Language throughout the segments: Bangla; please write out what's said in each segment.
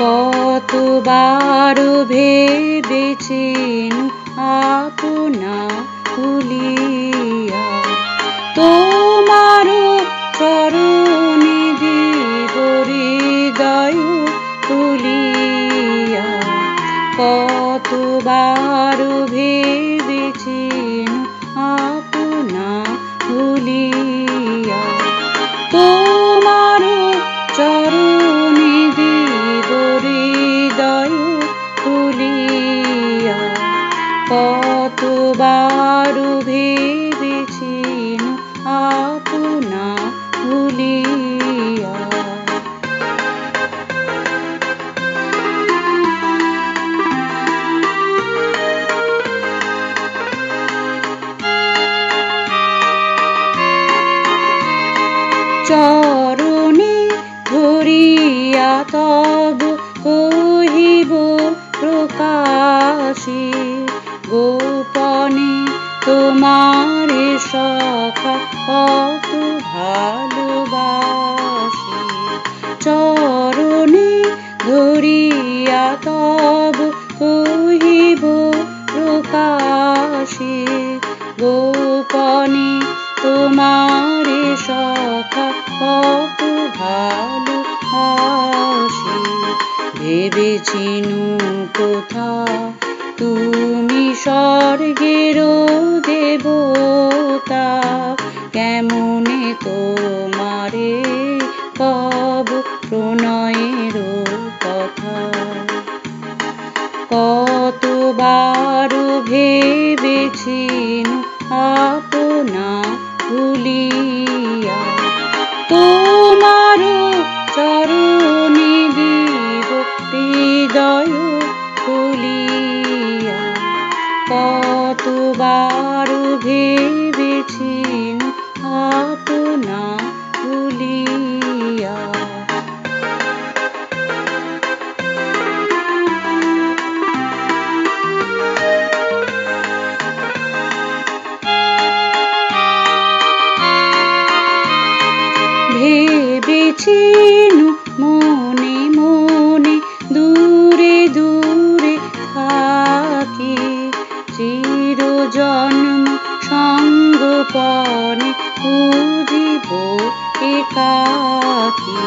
কতবার ভেবেছেন আপনা খুলিয়া তোমার চরণে দিব হৃদয় তুলিয়া। কতবার ভেবেছেন প্রকাশে গোপনে তোমার সখা কত ভালোবাসি। চরণে ধরিয়া তব কহিব প্রকাশে। গোপনে তোমার সখা কত ভালো হাসি ভেবেছিনু কোথা তুমি স্বর্গের দেবতা কেমনে তোমারে কব প্রণয়ের কথা? কতবার ভেবেছিনু আপনা ভুলিয়া? তোমার কতবার ভেবেছিনু সঙ্গপনে খুঁজিব একাকি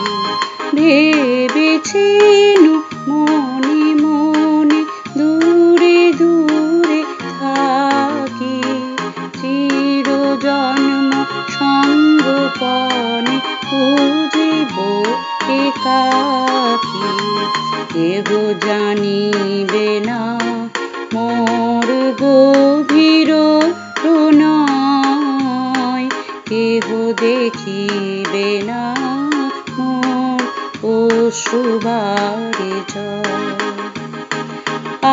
ভেবেছিনু মনে মনে দূরে দূরে থাকি। চির জন্ম সঙ্গপনে খুঁজিব একাকি কেহ জানিবে দেখিবে না মোর জয়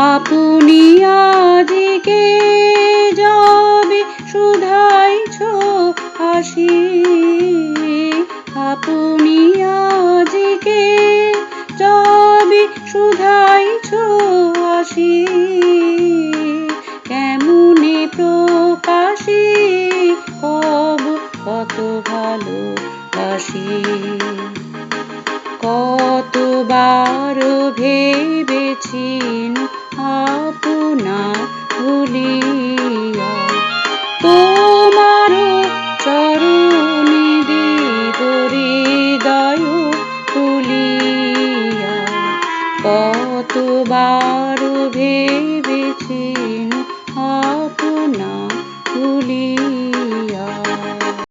আপনি আদিকে যাবে শুধাইছ হাসি আপনি আদিকে যাবে শুধাইছ হাসি কত ভালোবাসি কতবার ভেবেছিন আপনা ভুলিয়া। তোমার চরণে দেব হৃদয় তুলিয়া। কতবার ভেবেছিন আপনা ভুলিয়া।